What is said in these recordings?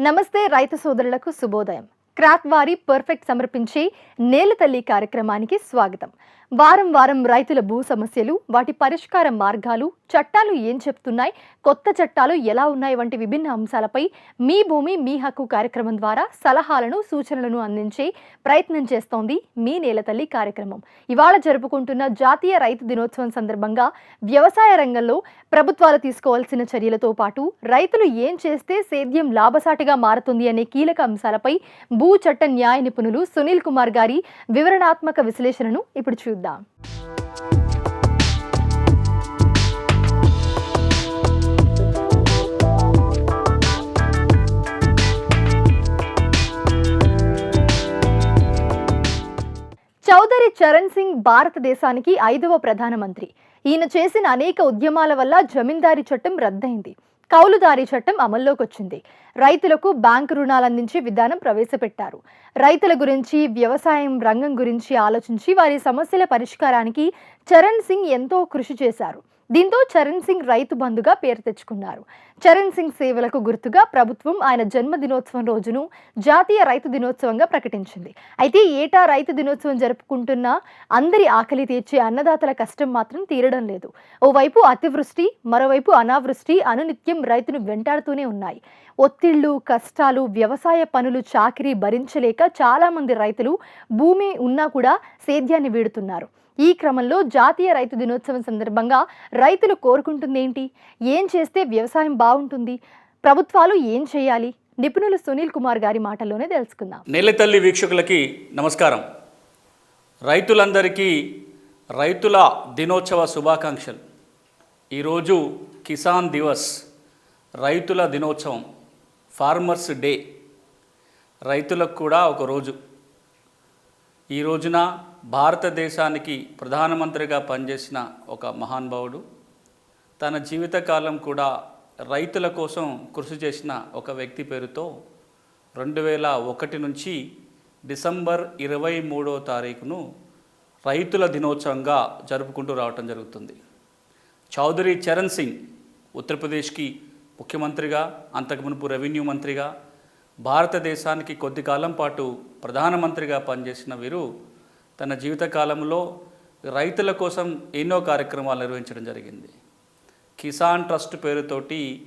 నమస్తే రైతు సోదరులకు శుభోదయం. క్రాక్ వారి పర్ఫెక్ట్ సమర్పించే నేల తల్లి కార్యక్రమానికి స్వాగతం. వారం వారం రైతుల భూ సమస్యలు వాటి పరిష్కార మార్గాలు చట్టాలు ఏం చెప్తున్నాయి కొత్త చట్టాలు ఎలా ఉన్నాయి వంటి విభిన్న అంశాలపై మీ భూమి మీ హక్కు కార్యక్రమం ద్వారా సలహాలను సూచనలను అందించే ప్రయత్నం చేస్తోంది మీ నేల తల్లి కార్యక్రమం. ఇవాళ జరుపుకుంటున్న జాతీయ రైతు దినోత్సవం సందర్భంగా వ్యవసాయ రంగంలో ప్రభుత్వాలు తీసుకోవాల్సిన చర్యలతో పాటు రైతులు ఏం చేస్తే సేద్యం లాభసాటిగా మారుతుంది అనే కీలక అంశాలపై భూ చట్ట న్యాయ నిపుణులు సునీల్ కుమార్ గారి వివరణాత్మక విశ్లేషణను ఇప్పుడు చూద్దాం. చౌదరి చరణ్ సింగ్ భారతదేశానికి ఐదవ ప్రధానమంత్రి. ఈయన చేసిన అనేక ఉద్యమాల వల్ల జమీందారీ చట్టం రద్దయింది. కౌలుదారీ చట్టం అమల్లోకి వచ్చింది రైతులకు బ్యాంకు రుణాలు అందించే విధానం ప్రవేశపెట్టారు. రైతుల గురించి వ్యవసాయం రంగం గురించి ఆలోచించి వారి సమస్యల పరిష్కారానికి చరణ్ సింగ్ ఎంతో కృషి చేశారు. దీంతో చరణ్ సింగ్ రైతు బంధుగా పేరు తెచ్చుకున్నారు. చరణ్ సింగ్ సేవలకు గుర్తుగా ప్రభుత్వం ఆయన జన్మదినోత్సవం రోజును జాతీయ రైతు దినోత్సవంగా ప్రకటించింది. అయితే ఏటా రైతు దినోత్సవం జరుపుకుంటున్న అందరి ఆకలి తీర్చే అన్నదాతల కష్టం మాత్రం తీరడం లేదు. ఓవైపు అతివృష్టి మరోవైపు అనావృష్టి అనునిత్యం రైతును వెంటాడుతూనే ఉన్నాయి. ఒత్తిళ్ళు కష్టాలు వ్యవసాయ పనులు చాకిరీ భరించలేక చాలామంది రైతులు భూమి ఉన్నా కూడా సేద్యాన్ని వీడుతున్నారు. ఈ క్రమంలో జాతీయ రైతు దినోత్సవం సందర్భంగా రైతులు కోరుకుంటుంది ఏంటి ఏం చేస్తే వ్యవసాయం బాగుంటుంది? ప్రభుత్వాలు ఏం చేయాలి? నిపుణులు సునీల్ కుమార్ గారి మాటల్లోనే తెలుసుకుందాం. నెల్లితల్లి వీక్షకులకి నమస్కారం. రైతులందరికీ రైతుల దినోత్సవ శుభాకాంక్షలు. ఈరోజు కిసాన్ దివస్ రైతుల దినోత్సవం ఫార్మర్స్ డే. రైతులకు కూడా ఒక రోజు. ఈ రోజున భారతదేశానికి ప్రధానమంత్రిగా పనిచేసిన ఒక మహానుభావుడు తన జీవితకాలం కూడా రైతుల కోసం కృషి చేసిన ఒక వ్యక్తి పేరుతో రెండు వేల ఒకటి నుంచి డిసెంబర్ ఇరవై మూడో తారీఖును రైతుల దినోత్సవంగా జరుపుకుంటూ రావటం జరుగుతుంది. చౌదరి చరణ్ సింగ్ ఉత్తరప్రదేశ్కి ముఖ్యమంత్రిగా అంతకుమునుపు రెవెన్యూ మంత్రిగా భారతదేశానికి కొద్ది కాలం పాటు ప్రధానమంత్రిగా పనిచేసిన వీరు తన జీవితకాలంలో రైతుల కోసం ఎన్నో కార్యక్రమాలు నిర్వహించడం జరిగింది. కిసాన్ ట్రస్ట్ పేరుతోటి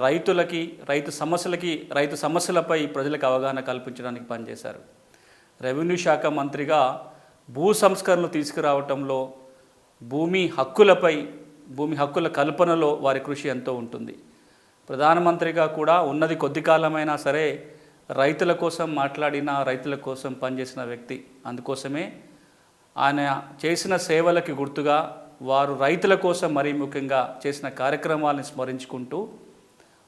రైతులకి రైతు సమస్యలకి రైతు సమస్యలపై ప్రజలకు అవగాహన కల్పించడానికి పనిచేశారు. రెవెన్యూ శాఖ మంత్రిగా భూ సంస్కరణలు తీసుకురావటంలో భూమి హక్కులపై భూమి హక్కుల కల్పనలో వారి కృషి ఎంతో ఉంటుంది. ప్రధానమంత్రిగా కూడా ఉన్నది కొద్ది కాలమైనా సరే రైతుల కోసం మాట్లాడిన రైతుల కోసం పనిచేసిన వ్యక్తి. అందుకోసమే ఆయన చేసిన సేవలకి గుర్తుగా వారు రైతుల కోసం మరీ ముఖ్యంగా చేసిన కార్యక్రమాలను స్మరించుకుంటూ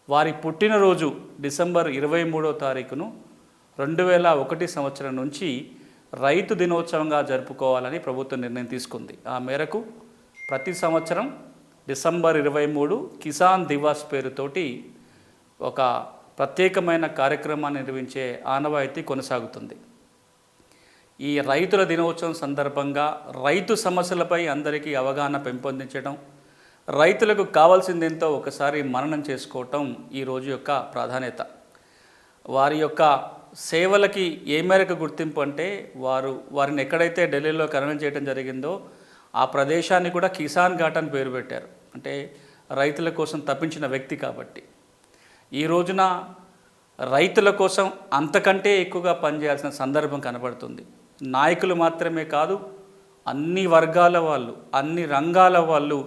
వారి పుట్టినరోజు డిసెంబర్ ఇరవై మూడో తారీఖును రెండు వేల ఒకటి సంవత్సరం నుంచి రైతు దినోత్సవంగా జరుపుకోవాలని ప్రభుత్వం నిర్ణయం తీసుకుంది. ఆ మేరకు ప్రతి సంవత్సరం డిసెంబర్ ఇరవై మూడు కిసాన్ దివాస్ పేరుతోటి ఒక ప్రత్యేకమైన కార్యక్రమాన్ని నిర్వహించే ఆనవాయితీ కొనసాగుతుంది. ఈ రైతుల దినోత్సవం సందర్భంగా రైతు సమస్యలపై అందరికీ అవగాహన పెంపొందించడం రైతులకు కావాల్సిందేంతో ఒకసారి మననం చేసుకోవటం ఈ రోజు యొక్క ప్రాధాన్యత. వారి యొక్క సేవలకి ఏ మేరకు గుర్తింపు అంటే వారు వారిని ఎక్కడైతే ఢిల్లీలో ఖననం చేయడం జరిగిందో ఆ ప్రదేశాన్ని కూడా కిసాన్ ఘాట్ అని పేరు పెట్టారు. అంటే రైతుల కోసం తప్పించిన వ్యక్తి కాబట్టి. ఈ రోజున రైతుల కోసం అంతకంటే ఎక్కువగా పనిచేయాల్సిన సందర్భం కనబడుతుంది. నాయకులు మాత్రమే కాదు అన్ని వర్గాల వాళ్ళు అన్ని రంగాల వాళ్ళు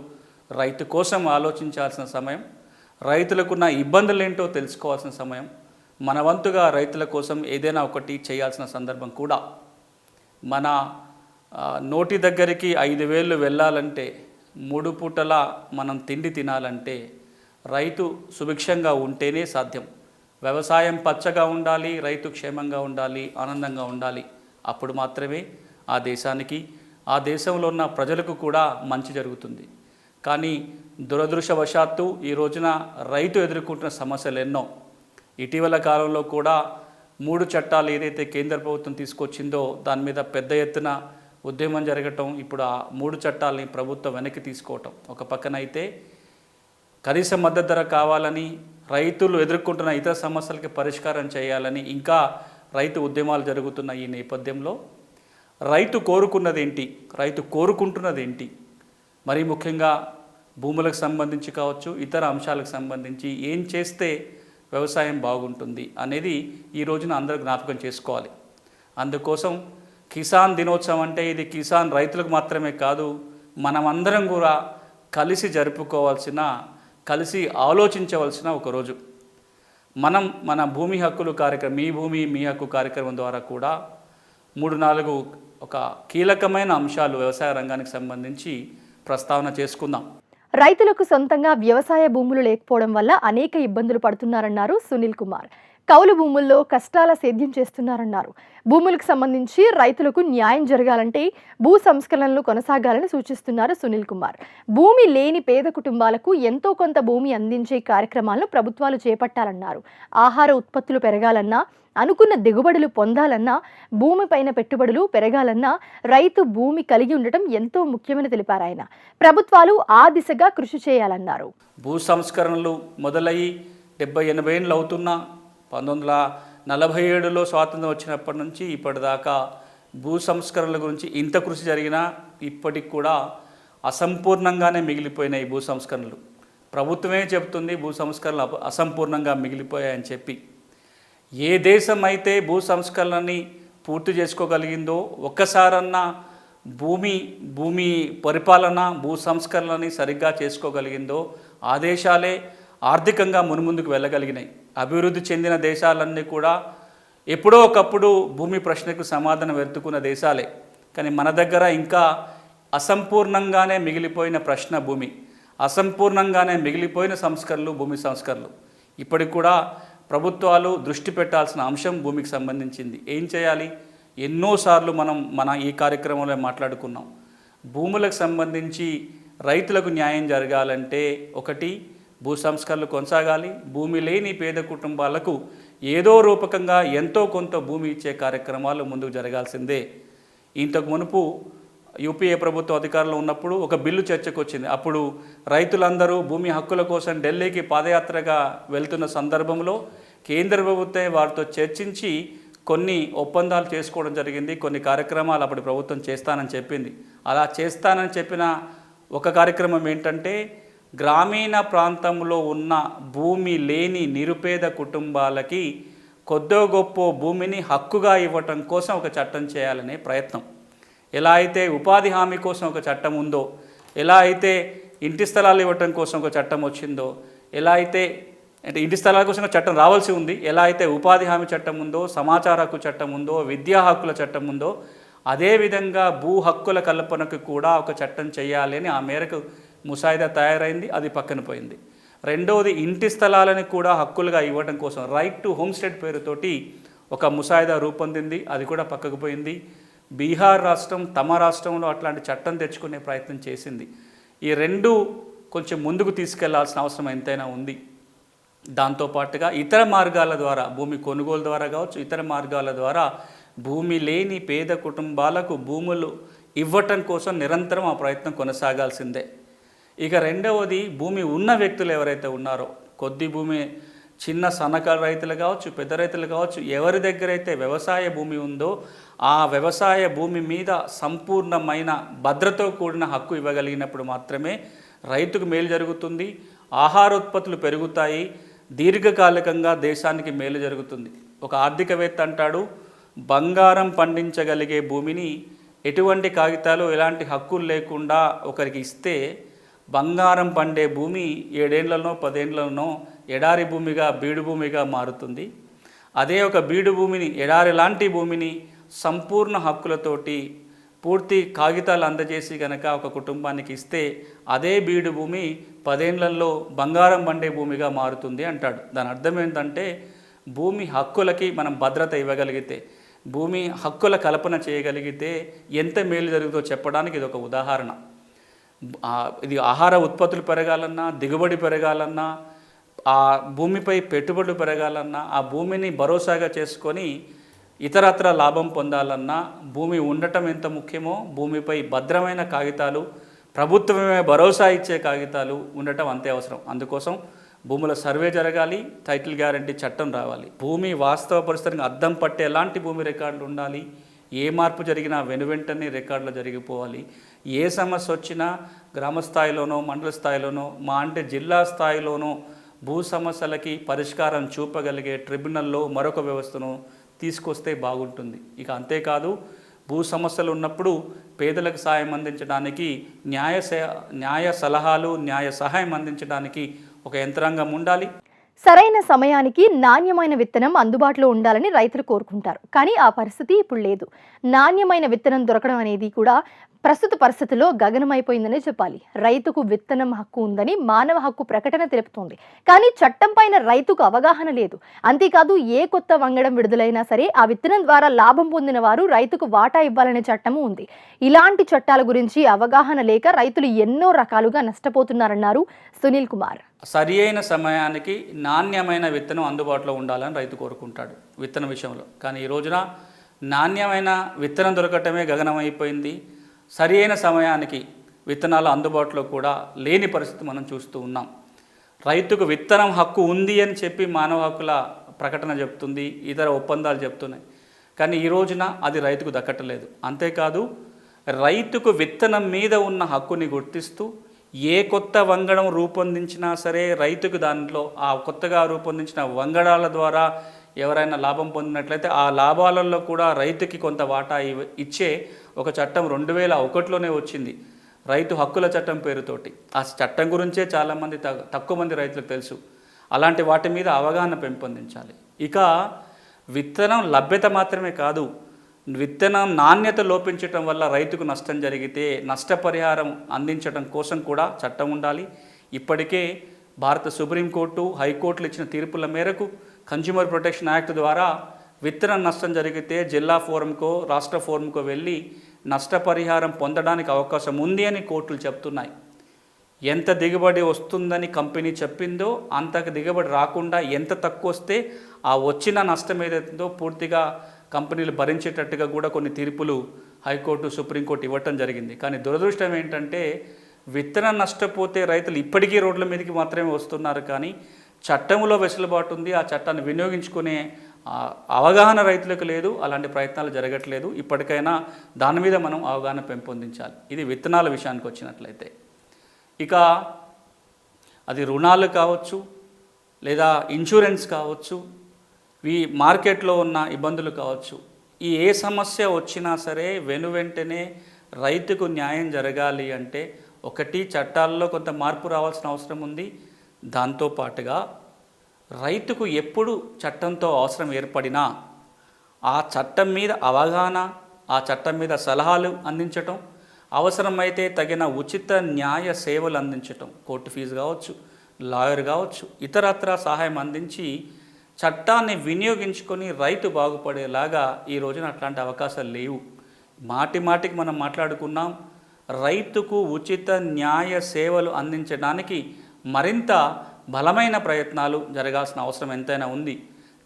రైతు కోసం ఆలోచించాల్సిన సమయం రైతులకున్న ఇబ్బందులు ఏంటో తెలుసుకోవాల్సిన సమయం మన వంతుగా రైతుల కోసం ఏదైనా ఒకటి చేయాల్సిన సందర్భం కూడా. మన నోటి దగ్గరికి ఐదు వేలు వెళ్ళాలంటే మూడు పూటలా మనం తిండి తినాలంటే రైతు సుభిక్షంగా ఉంటేనే సాధ్యం. వ్యవసాయం పచ్చగా ఉండాలి రైతు క్షేమంగా ఉండాలి ఆనందంగా ఉండాలి. అప్పుడు మాత్రమే ఆ దేశానికి ఆ దేశంలో ఉన్న ప్రజలకు కూడా మంచి జరుగుతుంది. కానీ దురదృష్టవశాత్తు ఈ రోజున రైతు ఎదుర్కొంటున్న సమస్యలు ఎన్నో. ఇటీవల కాలంలో కూడా మూడు చట్టాలు ఏదైతే కేంద్ర ప్రభుత్వం తీసుకొచ్చిందో దాని మీద పెద్ద ఎత్తున ఉద్యమం జరగటం ఇప్పుడు ఆ మూడు చట్టాలని ప్రభుత్వం వెనక్కి తీసుకోవటం. ఒక పక్కన అయితే కనీస మద్దతు ధర కావాలని రైతులు ఎదుర్కొంటున్న ఇతర సమస్యలకి పరిష్కారం చేయాలని ఇంకా రైతు ఉద్యమాలు జరుగుతున్న ఈ నేపథ్యంలో రైతు కోరుకున్నది ఏంటి రైతు కోరుకుంటున్నది ఏంటి మరీ ముఖ్యంగా భూములకు సంబంధించి కావచ్చు ఇతర అంశాలకు సంబంధించి ఏం చేస్తే వ్యవసాయం బాగుంటుంది అనేది ఈ రోజున అందరూ జ్ఞాపకం చేసుకోవాలి. అందుకోసం కిసాన్ దినోత్సవం అంటే ఇది కిసాన్ రైతులకు మాత్రమే కాదు మనమందరం కూడా కలిసి జరుపుకోవాల్సిన కలిసి ఆలోచించవలసిన ఒక రోజు. మనం మన భూమి హక్కులు కార్యక్రమం మీ భూమి మీ హక్కు కార్యక్రమం ద్వారా కూడా మూడు నాలుగు ఒక కీలకమైన అంశాలు వ్యవసాయ రంగానికి సంబంధించి ప్రస్తావన చేసుకుందాం. రైతులకు సొంతంగా వ్యవసాయ భూములు లేకపోవడం వల్ల అనేక ఇబ్బందులు పడుతున్నారన్నారు సునీల్ కుమార్. కౌలు భూముల్లో కష్టాల సేద్యం చేస్తున్నారన్నారు. భూములకు సంబంధించి రైతులకు న్యాయం జరగాలంటే భూ సంస్కరణలు కొనసాగాలని సూచిస్తున్నారు సునీల్ కుమార్. భూమి లేని పేద కుటుంబాలకు ఎంతో కొంత భూమి అందించే కార్యక్రమాలను ప్రభుత్వాలు చేపట్టాలన్నారు. ఆహార ఉత్పత్తులు పెరగాలన్నా అనుకున్న దిగుబడులు పొందాలన్నా భూమిపైన పెట్టుబడులు పెరగాలన్నా రైతు భూమి కలిగి ఉండటం ఎంతో ముఖ్యమని తెలిపారు ఆయన. ప్రభుత్వాలు ఆ దిశగా కృషి చేయాలన్నారు. భూ సంస్కరణలు మొదలయ్యి డెబ్బై ఎనభై ఏళ్ళు అవుతున్నా పంతొమ్మిది వందల నలభై ఏడులో స్వాతంత్రం వచ్చినప్పటి నుంచి ఇప్పటిదాకా భూ సంస్కరణల గురించి ఇంత కృషి జరిగినా ఇప్పటికి కూడా అసంపూర్ణంగానే మిగిలిపోయినాయి భూ సంస్కరణలు. ప్రభుత్వమే చెప్తుంది భూ సంస్కరణలు అప- అసంపూర్ణంగా మిగిలిపోయాయని చెప్పి. ఏ దేశం అయితే భూ సంస్కరణని పూర్తి చేసుకోగలిగిందో ఒక్కసారన్నా భూమి భూమి పరిపాలన భూ సంస్కరణని సరిగ్గా చేసుకోగలిగిందో ఆ దేశాలే ఆర్థికంగా మునుముందుకు వెళ్ళగలిగినాయి. అభివృద్ధి చెందిన దేశాలన్నీ కూడా ఎప్పుడో ఒకప్పుడు భూమి ప్రశ్నకు సమాధానం వెతుకున్న దేశాలే. కానీ మన దగ్గర ఇంకా అసంపూర్ణంగానే మిగిలిపోయిన ప్రశ్న భూమి. అసంపూర్ణంగానే మిగిలిపోయిన సంస్కరణలు భూమి సంస్కరణలు. ఇప్పటికి కూడా ప్రభుత్వాలు దృష్టి పెట్టాల్సిన అంశం భూమికి సంబంధించింది. ఏం చేయాలి? ఎన్నోసార్లు మనం మన ఈ కార్యక్రమంలో మాట్లాడుకున్నాం. భూములకు సంబంధించి రైతులకు న్యాయం జరగాలంటే ఒకటి భూ సంస్కరణలు కొనసాగాలి. భూమి లేని పేద కుటుంబాలకు ఏదో రూపకంగా ఎంతో కొంత భూమి ఇచ్చే కార్యక్రమాలు ముందుకు జరగాల్సిందే. ఇంతకు మునుపు యూపీఏ ప్రభుత్వ అధికారంలో ఉన్నప్పుడు ఒక బిల్లు చర్చకు వచ్చింది అప్పుడు రైతులందరూ భూమి హక్కుల కోసం ఢిల్లీకి పాదయాత్రగా వెళ్తున్న సందర్భంలో కేంద్ర ప్రభుత్వం వారితో చర్చించి కొన్ని ఒప్పందాలు చేసుకోవడం జరిగింది. కొన్ని కార్యక్రమాలు అప్పటి ప్రభుత్వం చేస్తానని చెప్పింది. అలా చేస్తానని చెప్పిన ఒక కార్యక్రమం ఏంటంటే గ్రామీణ ప్రాంతంలో ఉన్న భూమి లేని నిరుపేద కుటుంబాలకి కొద్దో గొప్ప భూమిని హక్కుగా ఇవ్వటం కోసం ఒక చట్టం చేయాలనే ప్రయత్నం. ఎలా అయితే ఉపాధి హామీ కోసం ఒక చట్టం ఉందో ఎలా అయితే ఇంటి స్థలాలు ఇవ్వటం కోసం ఒక చట్టం వచ్చిందో ఎలా అయితే అంటే ఇంటి స్థలాల కోసం ఒక చట్టం రావాల్సి ఉంది ఎలా అయితే ఉపాధి హామీ చట్టం ఉందో సమాచార హక్కు చట్టం ఉందో విద్యా హక్కుల చట్టం ఉందో అదేవిధంగా భూ హక్కుల కల్పనకు కూడా ఒక చట్టం చేయాలి అని ఆ మేరకు ముసాయిదా తయారైంది అది పక్కన పోయింది. రెండవది ఇంటి స్థలాలని కూడా హక్కులుగా ఇవ్వడం కోసం రైట్ టు హోమ్ స్టేట్ పేరుతోటి ఒక ముసాయిదా రూపొందింది అది కూడా పక్కకు పోయింది. బీహార్ రాష్ట్రం తమ రాష్ట్రంలో అట్లాంటి చట్టం తెచ్చుకునే ప్రయత్నం చేసింది. ఈ రెండు కొంచెం ముందుకు తీసుకెళ్ళాల్సిన అవసరం ఎంతైనా ఉంది. దాంతోపాటుగా ఇతర మార్గాల ద్వారా భూమి కొనుగోలు ద్వారా కావచ్చు ఇతర మార్గాల ద్వారా భూమి లేని పేద కుటుంబాలకు భూములు ఇవ్వటం కోసం నిరంతరం ఆ ప్రయత్నం కొనసాగాల్సిందే. ఇక రెండవది భూమి ఉన్న వ్యక్తులు ఎవరైతే ఉన్నారో కొద్ది భూమి చిన్న సన్నకారు రైతులు కావచ్చు పెద్ద రైతులు కావచ్చు ఎవరి దగ్గర అయితే వ్యవసాయ భూమి ఉందో ఆ వ్యవసాయ భూమి మీద సంపూర్ణమైన భద్రతో కూడిన హక్కు ఇవ్వగలిగినప్పుడు మాత్రమే రైతుకు మేలు జరుగుతుంది ఆహార ఉత్పత్తులు పెరుగుతాయి దీర్ఘకాలికంగా దేశానికి మేలు జరుగుతుంది. ఒక ఆర్థికవేత్త అంటాడు బంగారం పండించగలిగే భూమిని ఎటువంటి కాగితాలు ఎలాంటి హక్కులు లేకుండా ఒకరికి ఇస్తే బంగారం పండే భూమి ఏడేళ్ళలో పదేళ్ళలో ఎడారి భూమిగా బీడు భూమిగా మారుతుంది. అదే ఒక బీడు భూమిని ఎడారి లాంటి భూమిని సంపూర్ణ హక్కులతోటి పూర్తి కాగితాలు అందజేసి గనక ఒక కుటుంబానికి ఇస్తే అదే బీడు భూమి పదేళ్ళలో బంగారం పండే భూమిగా మారుతుంది అంటాడు. దాని అర్థం ఏంటంటే భూమి హక్కులకి మనం భద్రత ఇవ్వగలిగితే భూమి హక్కుల కల్పన చేయగలిగితే ఎంత మేలు జరుగుతుందో చెప్పడానికి ఇది ఒక ఉదాహరణ. ఇది ఆహార ఉత్పత్తులు పెరగాలన్నా దిగుబడి పెరగాలన్నా ఆ భూమిపై పెట్టుబడులు పెరగాలన్నా ఆ భూమిని భరోసాగా చేసుకొని ఇతరత్ర లాభం పొందాలన్నా భూమి ఉండటం ఎంత ముఖ్యమో భూమిపై భద్రమైన కాగితాలు ప్రభుత్వమే భరోసా ఇచ్చే కాగితాలు ఉండటం అంతే అవసరం. అందుకోసం భూముల సర్వే జరగాలి టైటిల్ గ్యారంటీ చట్టం రావాలి. భూమి వాస్తవ పరిస్థితికి అద్దం పట్టే ఎలాంటి భూమి రికార్డులు ఉండాలి. ఏ మార్పు జరిగినా వెనువెంటనే రికార్డులు జరిగిపోవాలి. ఏ సమస్య వచ్చినా గ్రామ స్థాయిలోనో మండల స్థాయిలోనో మా అంటే జిల్లా స్థాయిలోనో భూ సమస్యలకి పరిష్కారం చూపగలిగే ట్రిబ్యునల్లో మరొక వ్యవస్థను తీసుకొస్తే బాగుంటుంది. ఇక అంతేకాదు భూ సమస్యలు ఉన్నప్పుడు పేదలకు సాయం అందించడానికి న్యాయ న్యాయ సలహాలు న్యాయ సహాయం అందించడానికి ఒక యంత్రాంగం ఉండాలి. సరైన సమయానికి నాణ్యమైన విత్తనం అందుబాటులో ఉండాలని రైతులు కోరుకుంటారు. కానీ ఆ పరిస్థితి ఇప్పుడు లేదు. నాణ్యమైన విత్తనం దొరకడం అనేది కూడా ప్రస్తుత పరిస్థితుల్లో గగనమైపోయిందనే చెప్పాలి. రైతుకు విత్తనం హక్కు ఉందని మానవ హక్కు ప్రకటన తెలుపుతోంది. కానీ చట్టం పైన రైతుకు అవగాహన లేదు. అంతేకాదు ఏ కొత్త వంగడం విడుదలైనా సరే ఆ విత్తనం ద్వారా లాభం పొందిన వారు రైతుకు వాటా ఇవ్వాలనే చట్టము ఉంది. ఇలాంటి చట్టాల గురించి అవగాహన లేక రైతులు ఎన్నో రకాలుగా నష్టపోతున్నారన్నారు సునీల్ కుమార్. సరి అయిన సమయానికి నాణ్యమైన విత్తనం అందుబాటులో ఉండాలని రైతు కోరుకుంటాడు విత్తనం విషయంలో. కానీ ఈ రోజున నాణ్యమైన విత్తనం దొరకటమే గగనమైపోయింది. సరి అయిన సమయానికి విత్తనాలు అందుబాటులో కూడా లేని పరిస్థితి మనం చూస్తూ ఉన్నాం. రైతుకు విత్తనం హక్కు ఉంది అని చెప్పి మానవ హక్కుల ప్రకటన చెప్తుంది ఇతర ఒప్పందాలు చెప్తున్నాయి. కానీ ఈ రోజున అది రైతుకు దక్కటలేదు. అంతేకాదు రైతుకు విత్తనం మీద ఉన్న హక్కుని గుర్తిస్తూ ఏ కొత్త వంగడం రూపొందించినా సరే రైతుకు దాంట్లో ఆ కొత్తగా రూపొందించిన వంగడాల ద్వారా ఎవరైనా లాభం పొందినట్లయితే ఆ లాభాలలో కూడా రైతుకి కొంత వాటా ఇచ్చే ఒక చట్టం రెండు వేల ఒకటిలోనే వచ్చింది. రైతు హక్కుల చట్టం పేరుతోటి. ఆ చట్టం గురించే చాలామంది తక్కువ మంది రైతులకు తెలుసు. అలాంటి వాటి మీద అవగాహన పెంపొందించాలి. ఇక విత్తనం లభ్యత మాత్రమే కాదు విత్తనం నాణ్యత లోపించటం వల్ల రైతుకు నష్టం జరిగితే నష్టపరిహారం అందించడం కోసం కూడా చట్టం ఉండాలి. ఇప్పటికే భారత సుప్రీంకోర్టు హైకోర్టులు ఇచ్చిన తీర్పుల మేరకు కన్జ్యూమర్ ప్రొటెక్షన్ యాక్ట్ ద్వారా విత్తనం నష్టం జరిగితే జిల్లా ఫోరంకో రాష్ట్ర ఫోరంకో వెళ్ళి నష్టపరిహారం పొందడానికి అవకాశం ఉంది అని కోర్టులు చెప్తున్నాయి. ఎంత దిగుబడి వస్తుందని కంపెనీ చెప్పిందో అంతకు దిగుబడి రాకుండా ఎంత తక్కువ వస్తే ఆ వచ్చిన నష్టం ఏదైతుందో పూర్తిగా కంపెనీలు భరించేటట్టుగా కూడా కొన్ని తీర్పులు హైకోర్టు సుప్రీంకోర్టు ఇవ్వటం జరిగింది. కానీ దురదృష్టం ఏంటంటే విత్తనం నష్టపోతే రైతులు ఇప్పటికీ రోడ్ల మీదకి మాత్రమే వస్తున్నారు. కానీ చట్టంలో వెసులుబాటు ఉంది. ఆ చట్టాన్ని వినియోగించుకునే అవగాహన రైతులకు లేదు. అలాంటి ప్రయత్నాలు జరగట్లేదు. ఇప్పటికైనా దాని మీద మనం అవగాహన పెంపొందించాలి. ఇది విత్తనాల విషయానికి వచ్చినట్లయితే. ఇక అది రుణాలు కావచ్చు లేదా ఇన్సూరెన్స్ కావచ్చు ఈ మార్కెట్లో ఉన్న ఇబ్బందులు కావచ్చు. ఈ ఏ సమస్య వచ్చినా సరే వెను వెంటనే రైతుకు న్యాయం జరగాలి అంటే ఒకటి చట్టాల్లో కొంత మార్పు రావాల్సిన అవసరం ఉంది. దాంతోపాటుగా రైతుకు ఎప్పుడు చట్టంతో అవసరం ఏర్పడినా ఆ చట్టం మీద అవగాహన ఆ చట్టం మీద సలహాలు అందించటం అవసరమైతే తగిన ఉచిత న్యాయ సేవలు అందించటం కోర్టు ఫీజు కావచ్చు లాయర్ కావచ్చు ఇతరత్ర సహాయం అందించి చట్టాన్ని వినియోగించుకొని రైతు బాగుపడేలాగా ఈ రోజున అట్లాంటి అవకాశాలు లేవు. మాటి మాటికి మనం మాట్లాడుకున్నాం రైతుకు ఉచిత న్యాయ సేవలు అందించడానికి మరింత బలమైన ప్రయత్నాలు జరగాల్సిన అవసరం ఎంతైనా ఉంది.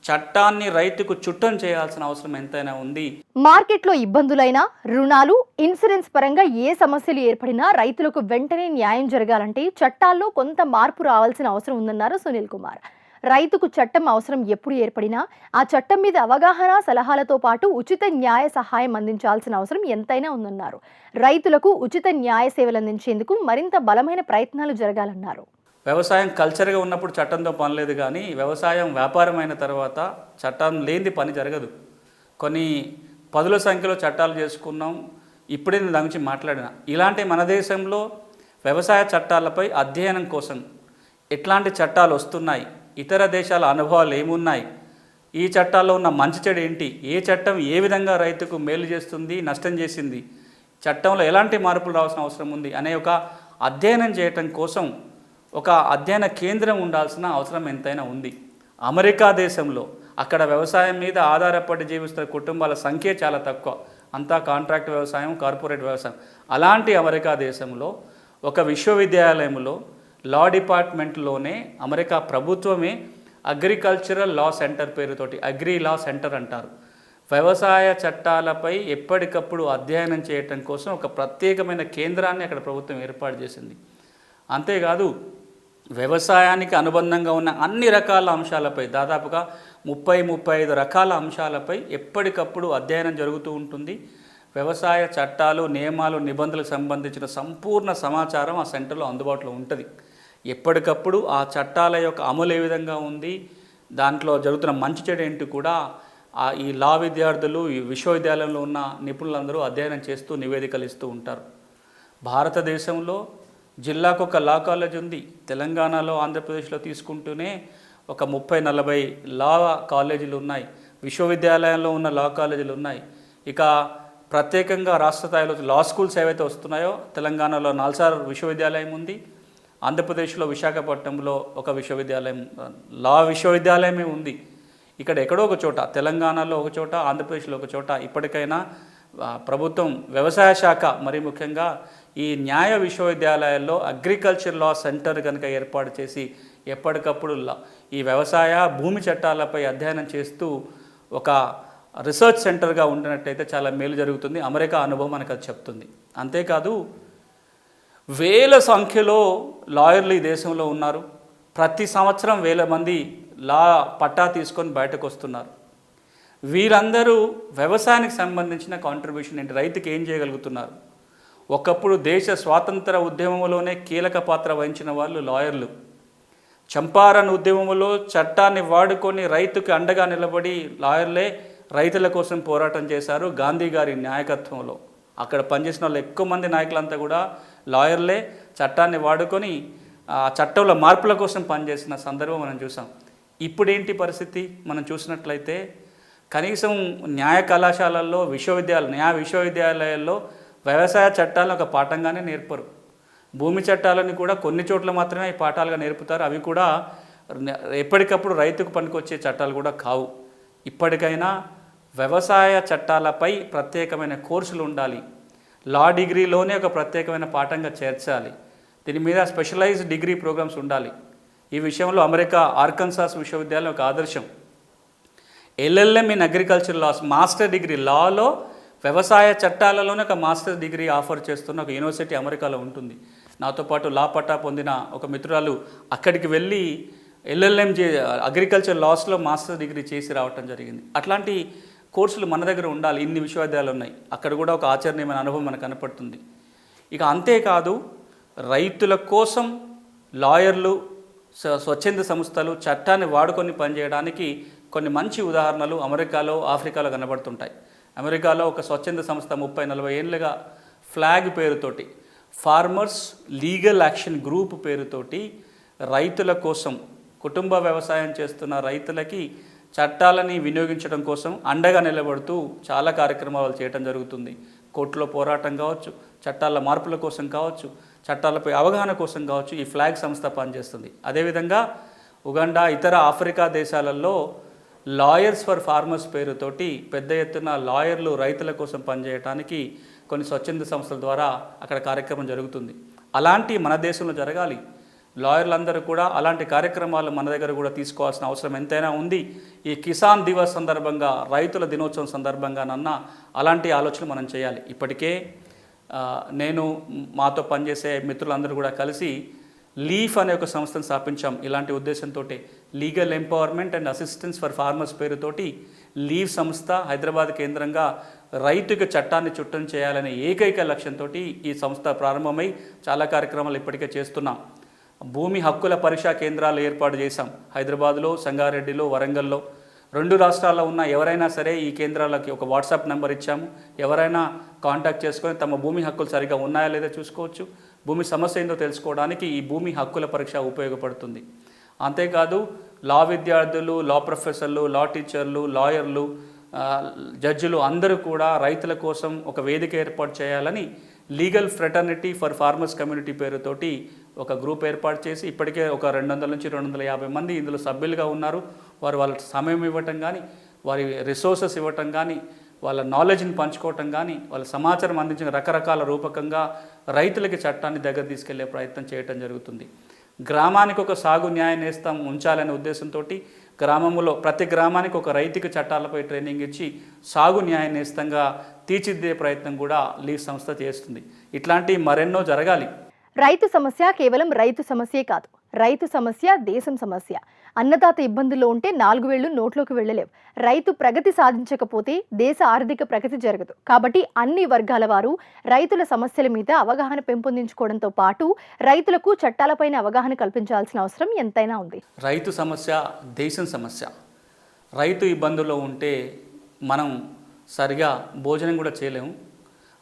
చట్టాన్ని రైతుకు చుట్టం చేయాల్సిన అవసరం ఎంతైనా ఉంది. మార్కెట్లో ఇబ్బందులైనా రుణాలు ఇన్సూరెన్స్ పరంగా ఏ సమస్యలు ఏర్పడినా రైతులకు వెంటనే న్యాయం జరగాలంటే చట్టాల్లో కొంత మార్పు రావాల్సిన అవసరం ఉందన్నారు సునీల్ కుమార్. రైతుకు చట్టం అవసరం ఎప్పుడు ఏర్పడినా ఆ చట్టం మీద అవగాహన సలహాలతో పాటు ఉచిత న్యాయ సహాయం అందించాల్సిన అవసరం ఎంతైనా ఉందన్నారు. రైతులకు ఉచిత న్యాయ సేవలు అందించేందుకు మరింత బలమైన ప్రయత్నాలు జరగాలన్నారు. వ్యవసాయం కల్చర్గా ఉన్నప్పుడు చట్టంతో పని లేదు కానీ వ్యవసాయం వ్యాపారం అయిన తర్వాత చట్టం లేనిది పని జరగదు. కొన్ని పదుల సంఖ్యలో చట్టాలు చేసుకున్నాం ఇప్పుడే నేను దాని గురించి మాట్లాడిన. ఇలాంటి మన దేశంలో వ్యవసాయ చట్టాలపై అధ్యయనం కోసం ఎట్లాంటి చట్టాలు వస్తున్నాయి ఇతర దేశాల అనుభవాలు ఏమున్నాయి? ఈ చట్టాల్లో ఉన్న మంచి చెడు ఏంటి? ఏ చట్టం ఏ విధంగా రైతుకు మేలు చేస్తుంది నష్టం చేసింది? చట్టంలో ఎలాంటి మార్పులు రావాల్సిన అవసరం ఉంది? అనే ఒక అధ్యయనం చేయటం కోసం ఒక అధ్యయన కేంద్రం ఉండాల్సిన అవసరం ఎంతైనా ఉంది. అమెరికా దేశంలో అక్కడ వ్యవసాయం మీద ఆధారపడి జీవిస్తున్న కుటుంబాల సంఖ్య చాలా తక్కువ. అంతా కాంట్రాక్ట్ వ్యవసాయం కార్పొరేట్ వ్యవసాయం. అలాంటి అమెరికా దేశంలో ఒక విశ్వవిద్యాలయంలో లా డిపార్ట్మెంట్లోనే అమెరికా ప్రభుత్వమే అగ్రికల్చరల్ లా సెంటర్ పేరుతోటి అగ్రి లా సెంటర్ అంటారు. వ్యవసాయ చట్టాలపై ఎప్పటికప్పుడు అధ్యయనం చేయటం కోసం ఒక ప్రత్యేకమైన కేంద్రాన్ని అక్కడ ప్రభుత్వం ఏర్పాటు చేసింది. అంతేకాదు వ్యవసాయానికి అనుబంధంగా ఉన్న అన్ని రకాల అంశాలపై దాదాపుగా ముప్పై ముప్పై ఐదు రకాల అంశాలపై ఎప్పటికప్పుడు అధ్యయనం జరుగుతూ ఉంటుంది. వ్యవసాయ చట్టాలు నియమాలు నిబంధనలకు సంబంధించిన సంపూర్ణ సమాచారం ఆ సెంటర్లో అందుబాటులో ఉంటుంది. ఎప్పటికప్పుడు ఆ చట్టాల యొక్క అమలు ఏ విధంగా ఉంది దాంట్లో జరుగుతున్న మంచి చెడు ఏంటి కూడా ఆ ఈ లా విద్యార్థులు ఈ విశ్వవిద్యాలయంలో ఉన్న నిపుణులందరూ అధ్యయనం చేస్తూ నివేదికలు ఇస్తూ ఉంటారు. భారతదేశంలో జిల్లాకు ఒక లా కాలేజ్ ఉంది. తెలంగాణలో ఆంధ్రప్రదేశ్లో తీసుకుంటూనే ఒక ముప్పై నలభై లా కాలేజీలు ఉన్నాయి. విశ్వవిద్యాలయంలో ఉన్న లా కాలేజీలు ఉన్నాయి. ఇక ప్రత్యేకంగా రాష్ట్ర స్థాయిలో లా స్కూల్స్ ఏవైతే వస్తున్నాయో తెలంగాణలో నల్సార్ విశ్వవిద్యాలయం ఉంది. ఆంధ్రప్రదేశ్లో విశాఖపట్నంలో ఒక విశ్వవిద్యాలయం లా విశ్వవిద్యాలయమే ఉంది. ఇక్కడ ఎక్కడో ఒక చోట తెలంగాణలో ఒక చోట ఆంధ్రప్రదేశ్లో ఒక చోట ఇప్పటికైనా ప్రభుత్వం వ్యవసాయ శాఖ మరి ముఖ్యంగా ఈ న్యాయ విశ్వవిద్యాలయాల్లో అగ్రికల్చర్ లా సెంటర్ కనుక ఏర్పాటు చేసి ఎప్పటికప్పుడు లా- ఈ వ్యవసాయ భూమి చట్టాలపై అధ్యయనం చేస్తూ ఒక రీసెర్చ్ సెంటర్గా ఉండినట్టయితే చాలా మేలు జరుగుతుంది. అమెరికా అనుభవం మనకు అది చెప్తుంది. అంతేకాదు వేల సంఖ్యలో లాయర్లు ఈ దేశంలో ఉన్నారు. ప్రతి సంవత్సరం వేల మంది లా పట్టా తీసుకొని బయటకు వస్తున్నారు. వీరందరూ వ్యవసాయానికి సంబంధించిన కాంట్రిబ్యూషన్ ఏంటి? రైతుకి ఏం చేయగలుగుతున్నారు? ఒకప్పుడు దేశ స్వాతంత్ర ఉద్యమంలోనే కీలక పాత్ర వహించిన వాళ్ళు లాయర్లు. చంపారన్ ఉద్యమంలో చట్టాన్ని వాడుకొని రైతుకి అండగా నిలబడి లాయర్లే రైతుల కోసం పోరాటం చేశారు గాంధీ గారి నాయకత్వంలో. అక్కడ పనిచేసిన వాళ్ళు ఎక్కువ మంది నాయకులంతా కూడా లాయర్లే చట్టాన్ని వాడుకొని ఆ చట్టంలో మార్పుల కోసం పనిచేసిన సందర్భం మనం చూసాం. ఇప్పుడేంటి పరిస్థితి? మనం చూసినట్లయితే కనీసం న్యాయ కళాశాలల్లో విశ్వవిద్యాలయ న్యాయ విశ్వవిద్యాలయాల్లో వ్యవసాయ చట్టాలను ఒక పాఠంగానే నేర్పరు. భూమి చట్టాలని కూడా కొన్ని చోట్ల మాత్రమే ఈ పాఠాలుగా నేర్పుతారు. అవి కూడా ఎప్పటికప్పుడు రైతుకు పనికొచ్చే చట్టాలు కూడా కావు. ఇప్పటికైనా వ్యవసాయ చట్టాలపై ప్రత్యేకమైన కోర్సులు ఉండాలి. లా డిగ్రీలోనే ఒక ప్రత్యేకమైన పాఠంగా చేర్చాలి. దీని మీద స్పెషలైజ్డ్ డిగ్రీ ప్రోగ్రామ్స్ ఉండాలి. ఈ విషయంలో అమెరికా ఆర్కన్సాస్ విశ్వవిద్యాలయం ఒక ఆదర్శం. LLM in agriculture laws master degree లాలో వ్యవసాయ చట్టాలలోనే ఒక మాస్టర్ డిగ్రీ ఆఫర్ చేస్తున్న ఒక యూనివర్సిటీ అమెరికాలో ఉంటుంది. నాతో పాటు లా పట్టా పొందిన ఒక మిత్రురాలు అక్కడికి వెళ్ళి ఎల్ఎల్ఎం చే అగ్రికల్చర్ లాస్లో మాస్టర్ డిగ్రీ చేసి రావటం జరిగింది. అట్లాంటి కోర్సులు మన దగ్గర ఉండాలి ఇన్ని విశ్వవిద్యాలయాలు ఉన్నాయి. అక్కడ కూడా ఒక ఆచరణీయమైన అనుభవం మనకు కనపడుతుంది. ఇక అంతేకాదు రైతుల కోసం లాయర్లు స్వచ్ఛంద సంస్థలు చట్టాన్ని వాడుకొని పనిచేయడానికి కొన్ని మంచి ఉదాహరణలు అమెరికాలో ఆఫ్రికాలో కనబడుతుంటాయి. అమెరికాలో ఒక స్వచ్ఛంద సంస్థ ముప్పై నలభై ఏళ్ళుగా ఫ్లాగ్ పేరుతోటి ఫార్మర్స్ లీగల్ యాక్షన్ గ్రూప్ పేరుతోటి రైతుల కోసం కుటుంబ వ్యవసాయం చేస్తున్న రైతులకి చట్టాలని వినియోగించడం కోసం అండగా నిలబడుతూ చాలా కార్యక్రమాలు చేయడం జరుగుతుంది. కోర్టులో పోరాటం కావచ్చు చట్టాల మార్పుల కోసం కావచ్చు చట్టాలపై అవగాహన కోసం కావచ్చు ఈ ఫ్లాగ్ సంస్థ పనిచేస్తుంది. అదేవిధంగా ఉగండా ఇతర ఆఫ్రికా దేశాలలో లాయర్స్ ఫర్ ఫార్మర్స్ పేరుతోటి పెద్ద ఎత్తున లాయర్లు రైతుల కోసం పనిచేయడానికి కొన్ని స్వచ్ఛంద సంస్థల ద్వారా అక్కడ కార్యక్రమం జరుగుతుంది. అలాంటి మన దేశంలో జరగాలి. లాయర్లందరూ కూడా అలాంటి కార్యక్రమాలు మన దగ్గర కూడా తీసుకోవాల్సిన అవసరం ఎంతైనా ఉంది. ఈ కిసాన్ దివస్ సందర్భంగా రైతుల దినోత్సవం సందర్భంగానన్న అలాంటి ఆలోచనలు మనం చేయాలి. ఇప్పటికే నేను మాతో పనిచేసే మిత్రులందరూ కూడా కలిసి లీఫ్ అనే ఒక సంస్థను స్థాపించాం. ఇలాంటి ఉద్దేశంతో legal empowerment and assistance for farmers పేరుతోటి లీవ్ సంస్థ హైదరాబాద్ కేంద్రంగా రైతుకి చట్టాన్ని చుట్టం చేయాలనే ఏకైక లక్ష్యంతో ఈ సంస్థ ప్రారంభమై చాలా కార్యక్రమాలు ఇప్పటికే చేస్తున్నాం. భూమి హక్కుల పరీక్షా కేంద్రాలు ఏర్పాటు చేశాం. హైదరాబాద్లో సంగారెడ్డిలో వరంగల్లో. రెండు రాష్ట్రాల్లో ఉన్న ఎవరైనా సరే ఈ కేంద్రాలకి ఒక వాట్సాప్ నెంబర్ ఇచ్చాము. ఎవరైనా కాంటాక్ట్ చేసుకొని తమ భూమి హక్కులు సరిగా ఉన్నాయా లేదా చూసుకోవచ్చు. భూమి సమస్య ఏందో తెలుసుకోవడానికి ఈ భూమి హక్కుల పరీక్ష ఉపయోగపడుతుంది. అంతేకాదు లా విద్యార్థులు లా ప్రొఫెసర్లు లా టీచర్లు లాయర్లు జడ్జిలు అందరూ కూడా రైతుల కోసం ఒక వేదిక ఏర్పాటు చేయాలని legal fraternity for farmers community పేరుతోటి ఒక గ్రూప్ ఏర్పాటు చేసి ఇప్పటికే ఒక రెండు వందల నుంచి రెండు వందల యాభై మంది ఇందులో సభ్యులుగా ఉన్నారు. వారు వాళ్ళ సమయం ఇవ్వటం కానీ వారి రిసోర్సెస్ ఇవ్వటం కానీ వాళ్ళ నాలెడ్జ్ని పంచుకోవటం కానీ వాళ్ళ సమాచారం అందించిన రకరకాల రూపకంగా రైతులకి చట్టాన్ని దగ్గర తీసుకెళ్ళే ప్రయత్నం చేయటం జరుగుతుంది. గ్రామానికి ఒక సాగు న్యాయ నేస్తం ఉంచాలనే ఉద్దేశంతో గ్రామంలో ప్రతి గ్రామానికి ఒక రైతుకి చట్టాలపై ట్రైనింగ్ ఇచ్చి సాగు న్యాయ నేస్తంగా తీర్చిదిద్దే ప్రయత్నం కూడా లీగ్ సంస్థ చేస్తుంది. ఇట్లాంటి మరెన్నో జరగాలి. రైతు సమస్య కేవలం రైతు సమస్యే కాదు. రైతు సమస్య దేశం సమస్య. అన్నదాత ఇబ్బందుల్లో ఉంటే నాలుగు వేళ్ళు నోట్లోకి వెళ్ళలేవు. రైతు ప్రగతి సాధించకపోతే దేశ ఆర్థిక ప్రగతి జరగదు. కాబట్టి అన్ని వర్గాల వారు రైతుల సమస్యల మీద అవగాహన పెంపొందించుకోవడంతో పాటు రైతులకు చట్టాలపైన అవగాహన కల్పించాల్సిన అవసరం ఎంతైనా ఉంది. రైతు సమస్య దేశం సమస్య. రైతు ఇబ్బందుల్లో ఉంటే మనం సరిగా భోజనం కూడా చేయలేము.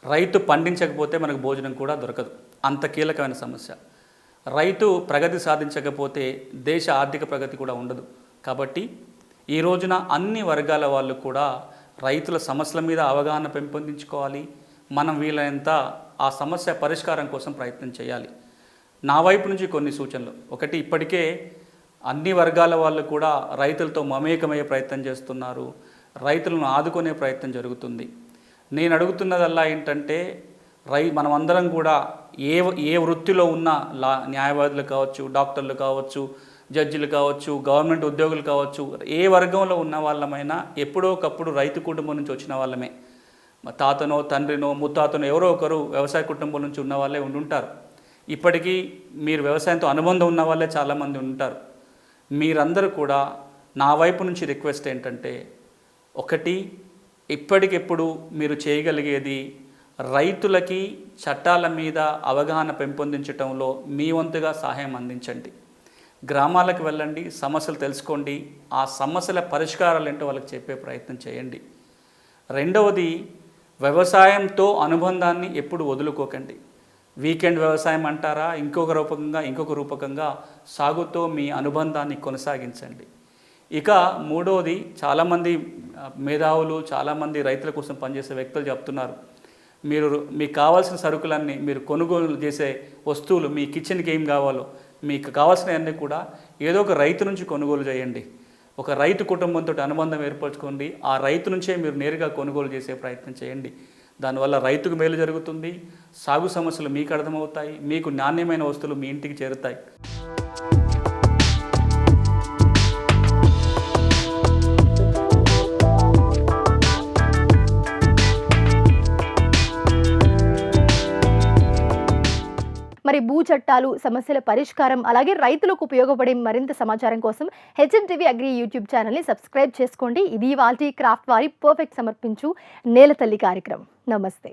రైతు పండించకపోతే మనకు భోజనం కూడా దొరకదు. అంత కీలకమైన సమస్య. రైతు ప్రగతి సాధించకపోతే దేశ ఆర్థిక ప్రగతి కూడా ఉండదు. కాబట్టి ఈ రోజున అన్ని వర్గాల వాళ్ళు కూడా రైతుల సమస్యల మీద అవగాహన పెంపొందించుకోవాలి. మనం వీలైనంత ఆ సమస్య పరిష్కారం కోసం ప్రయత్నం చేయాలి. నా వైపు నుంచి కొన్ని సూచనలు. ఒకటి ఇప్పటికే అన్ని వర్గాల వాళ్ళు కూడా రైతులతో మమేకమయ్యే ప్రయత్నం చేస్తున్నారు. రైతులను ఆదుకునే ప్రయత్నం జరుగుతుంది. నేను అడుగుతున్నదల్లా ఏంటంటే రై మనమందరం కూడా ఏ ఏ వృత్తిలో ఉన్న లా న్యాయవాదులు కావచ్చు డాక్టర్లు కావచ్చు జడ్జిలు కావచ్చు గవర్నమెంట్ ఉద్యోగులు కావచ్చు ఏ వర్గంలో ఉన్న వాళ్ళమైనా ఎప్పుడో ఒకప్పుడు రైతు కుటుంబం నుంచి వచ్చిన వాళ్ళమే. మా తాతనో తండ్రినో ముత్తాతనో ఎవరో ఒకరు వ్యవసాయ కుటుంబం నుంచి ఉన్న వాళ్ళే ఉండుంటారు. ఇప్పటికీ మీరు వ్యవసాయంతో అనుబంధం ఉన్న వాళ్ళే చాలామంది ఉంటారు. మీరందరూ కూడా నా వైపు నుంచి రిక్వెస్ట్ ఏంటంటే ఒకటి ఇప్పటికెప్పుడు మీరు చేయగలిగేది రైతులకి చట్టాల మీద అవగాహన పెంపొందించడంలో మీ వంతుగా సహాయం అందించండి. గ్రామాలకు వెళ్ళండి సమస్యలు తెలుసుకోండి ఆ సమస్యల పరిష్కారాలు ఏంటో వాళ్ళకి చెప్పే ప్రయత్నం చేయండి. రెండవది వ్యవసాయంతో అనుబంధాన్ని ఎప్పుడు వదులుకోకండి. వీకెండ్ వ్యవసాయం అంటారా? ఇంకొక రూపకంగా ఇంకొక రూపకంగా సాగుతో మీ అనుబంధాన్ని కొనసాగించండి. ఇక మూడవది చాలామంది మేధావులు చాలామంది రైతుల కోసం పనిచేసే వ్యక్తులు చెప్తున్నారు. మీరు మీకు కావాల్సిన సరుకులన్నీ మీరు కొనుగోలు చేసే వస్తువులు మీ కిచెన్కి ఏం కావాలో మీకు కావాల్సినవన్నీ కూడా ఏదో ఒక రైతు నుంచి కొనుగోలు చేయండి. ఒక రైతు కుటుంబంతో అనుబంధం ఏర్పరచుకోండి. ఆ రైతు నుంచే మీరు నేరుగా కొనుగోలు చేసే ప్రయత్నం చేయండి. దానివల్ల రైతుకు మేలు జరుగుతుంది. సాగు సమస్యలు మీకు అర్థమవుతాయి. మీకు నాణ్యమైన వస్తువులు మీ ఇంటికి చేరుతాయి. మరి భూ చట్టాలు సమస్యల పరిష్కారం అలాగే రైతులకు ఉపయోగపడే మరింత సమాచారం కోసం హెచ్ఎం టీవీ అగ్రి యూట్యూబ్ ఛానల్ని సబ్స్క్రైబ్ చేసుకోండి. ఇది వాల్టీ క్రాఫ్ట్ వారి పర్ఫెక్ట్ సమర్పించు నేల తల్లి కార్యక్రమం. నమస్తే.